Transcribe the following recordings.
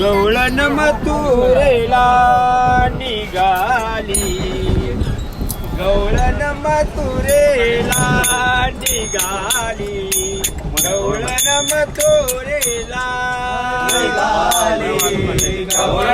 गवळण मथुरेला निघाली. गवळण मथुरेला निघाली. गवळण मथुरेला निघाली. गवळण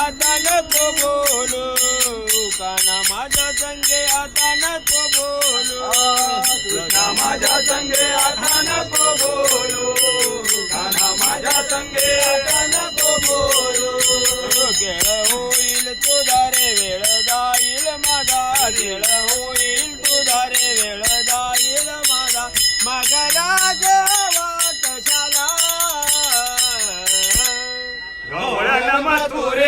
ಆತನ ಬೋಲು ಕೃಷ್ಣ ಮಾಜ ಸಂಗೆ ಆತನ ಬೋಲು ಕೃಷ್ಣ ಮಾಜ ಸಂಗೆ ಆತನ ಬೋಲು ಕೃಷ್ಣ ಮಾಜ ಸಂಗೆ ಆತನ ಬೋಲು ಕೇಳ ಹೋಯಿಲ್ ತುದಾರೆ ವೇಳ ದಾಯಿಲ್ ಮಗ ಕೇಳ ಹೋಯಿಲ್ ತುದಾರೆ ವೇಳ ದಾಯಿಲ್ ಮಗ ಮಗರಾಗವಾ Oh, boy,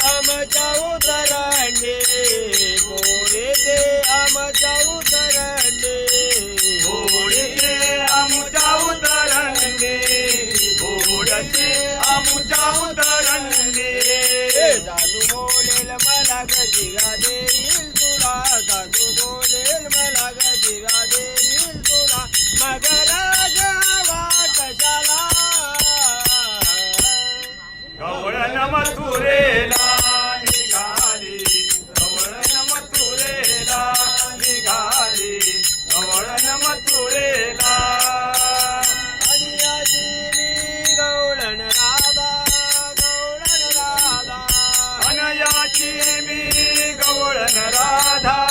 I'm a coward. आमच्या उतरंडे साधू बोलेल मला गजिरा देईल तुला. साधू बोलेल मला गजिरा देईल तुला मग कशाला? गवळण मथुरे. राधा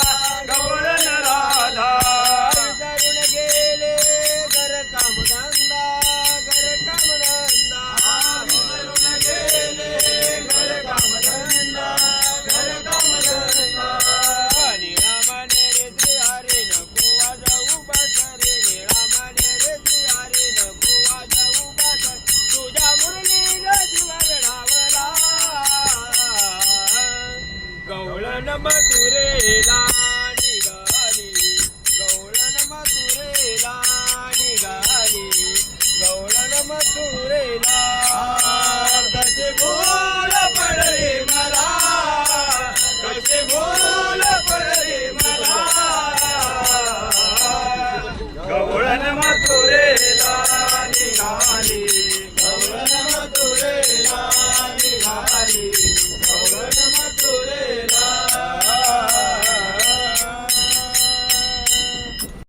गवळण मथुरेला निघाली. गवळण मथुरेला निघाली. गवळण मथुरेला कसे बोल पडले मला. कसे बोल पडले मला. गवळण मथुरेला निघाली.